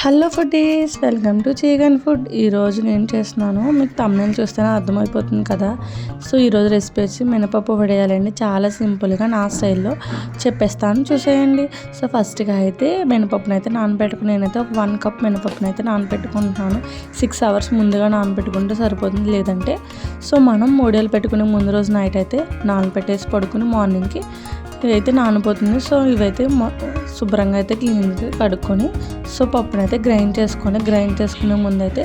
Hello foodies welcome to చీగన్ food. ఈరోజు నేను చేస్తున్నాను మీకు తమ్ముని చూస్తేనే అర్థమైపోతుంది కదా. సో ఈరోజు రెసిపీ వచ్చి మినపప్పు వడేయాలండి. చాలా సింపుల్గా నా స్టైల్లో చెప్పేస్తాను చూసేయండి. సో ఫస్ట్గా అయితే మినపప్పును అయితే నానబెట్టుకుని నేనైతే ఒక వన్ కప్ మినపప్పును అయితే నానబెట్టుకుంటున్నాను. సిక్స్ అవర్స్ ముందుగా నానబెట్టుకుంటే సరిపోతుంది. లేదంటే సో మనం మూడేళ్ళు పెట్టుకుని ముందు రోజు నైట్ అయితే నానబెట్టేసి పడుకుని మార్నింగ్కి ఇదైతే నానిపోతుంది సో ఇవైతే శుభ్రంగా అయితే క్లీన్గా కడుక్కొని సో పప్పునైతే గ్రైండ్ చేసుకొని గ్రైండ్ చేసుకునే ముందైతే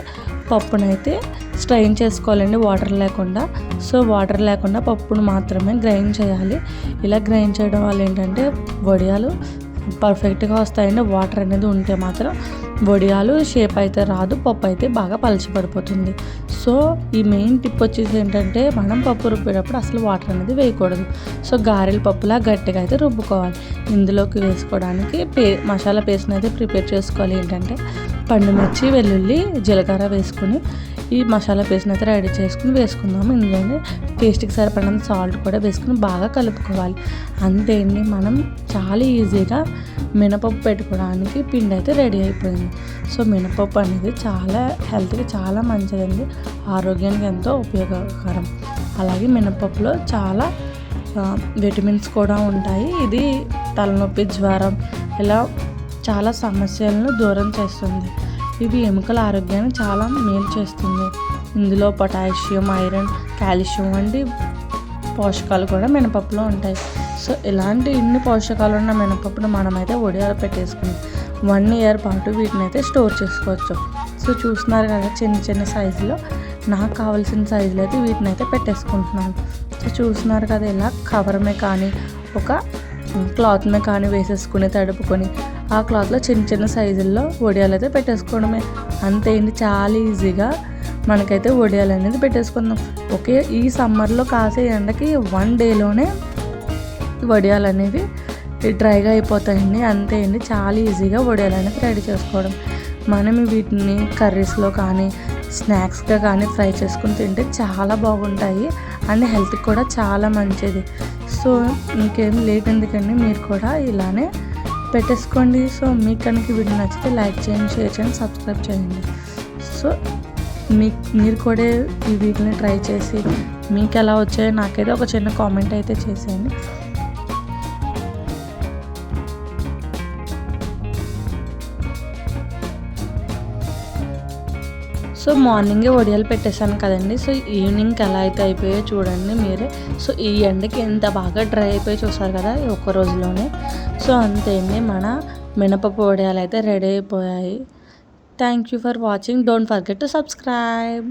పప్పునైతే స్ట్రైన్ చేసుకోవాలండి వాటర్ లేకుండా. సో వాటర్ లేకుండా పప్పును మాత్రమే గ్రైండ్ చేయాలి. ఇలా గ్రైండ్ చేయడం వల్ల ఏంటంటే వడియాలు పర్ఫెక్ట్గా వస్తాయండి వాటర్ అనేది ఉంటే మాత్రం వడియాలు షేప్ అయితే రాదు పప్పు అయితే బాగా పలిచిపడిపోతుంది సో ఈ మెయిన్ టిప్ వచ్చేసి ఏంటంటే మనం పప్పు రుబ్బేటప్పుడు అసలు వాటర్ అనేది వేయకూడదు. సో గారెల పప్పులా గట్టిగా అయితే రుబ్బుకోవాలి. ఇందులోకి వేసుకోవడానికి పే మసాలా పేస్ట్ని అయితే ప్రిపేర్ చేసుకోవాలి. ఏంటంటే పండుమిర్చి వెల్లుల్లి జీలకర్ర వేసుకొని ఈ మసాలా పేస్ట్ని అయితే రెడీ చేసుకుని వేసుకుందాము ఇందులోనే టేస్ట్కి సరిపడినంత సాల్ట్ కూడా వేసుకుని బాగా కలుపుకోవాలి. అంతే అండి మనం చాలా ఈజీగా మినపప్పు పెట్టుకోవడానికి పిండి అయితే రెడీ అయిపోయింది. సో మినపప్పు అనేది చాలా హెల్త్కి చాలా మంచిదండి. ఆరోగ్యానికి ఎంతో ఉపయోగకరం. అలాగే మినపప్పులో చాలా విటమిన్స్ కూడా ఉంటాయి. ఇది తలనొప్పి జ్వరం ఇలా చాలా సమస్యలను దూరం చేస్తుంది. ఇది ఎముకల ఆరోగ్యాన్ని చాలా మేలు చేస్తుంది. ఇందులో పొటాషియం ఐరన్ కాల్షియం వంటి పోషకాలు కూడా మినపప్పులో ఉంటాయి. సో ఇలాంటి ఇన్ని పోషకాలు ఉన్న మినపప్పును మనమైతే ఒడియాలు పెట్టేసుకుని వన్ ఇయర్ పాటు వీటిని అయితే స్టోర్ చేసుకోవచ్చు. సో చూస్తున్నారు కదా చిన్న చిన్న సైజులో. నాకు కావాల్సిన సైజులో అయితే వీటిని అయితే పెట్టేసుకుంటున్నాను. సో చూస్తున్నారు కదా ఇలా కవరమే కానీ ఒక క్లాత్ మీద కానీ వేసేసుకుని తడుపుకొని ఆ క్లాత్లో చిన్న చిన్న సైజుల్లో వడియాలు అయితే పెట్టేసుకోవడమే. అంతే అండి చాలా ఈజీగా మనకైతే వడియాలు అనేది పెట్టేసుకుందాం. ఓకే ఈ సమ్మర్లో కాసే ఎండకి వన్ డేలోనే వడియాలు అనేవి డ్రైగా అయిపోతాయండి. అంతే అండి చాలా ఈజీగా వడియాలు అనేది రెడీ చేసుకోవడం. మనం వీటిని కర్రీస్లో కానీ స్నాక్స్గా కానీ ఫ్రై చేసుకుని తింటే చాలా బాగుంటాయి. అండ్ హెల్త్కి కూడా చాలా మంచిది. సో ఇంకేం లేట్ ఎందుకండి మీరు కూడా ఇలానే పెట్టేసుకోండి. సో మీకు కనుక వీడియో నచ్చితే లైక్ చేయండి షేర్ చేయండి సబ్స్క్రైబ్ చేయండి. సో మీ మీరు కూడా ఈ వీటిని ట్రై చేసి మీకు ఎలా వచ్చాయో నాకైతే ఒక చిన్న కామెంట్ అయితే చేసేయండి. సో మార్నింగే వడియాలు పెట్టేశాను కదండి. సో ఈవినింగ్కి ఎలా అయితే అయిపోయాయో చూడండి మీరే. సో ఈ ఎండకి ఎంత బాగా డ్రై అయిపోయి చూసారు కదా ఒక్క రోజులోనే. సో అంతేండి మన మినపప్పు వడియాలు అయితే రెడీ అయిపోయాయి. Thank you for watching don't forget to subscribe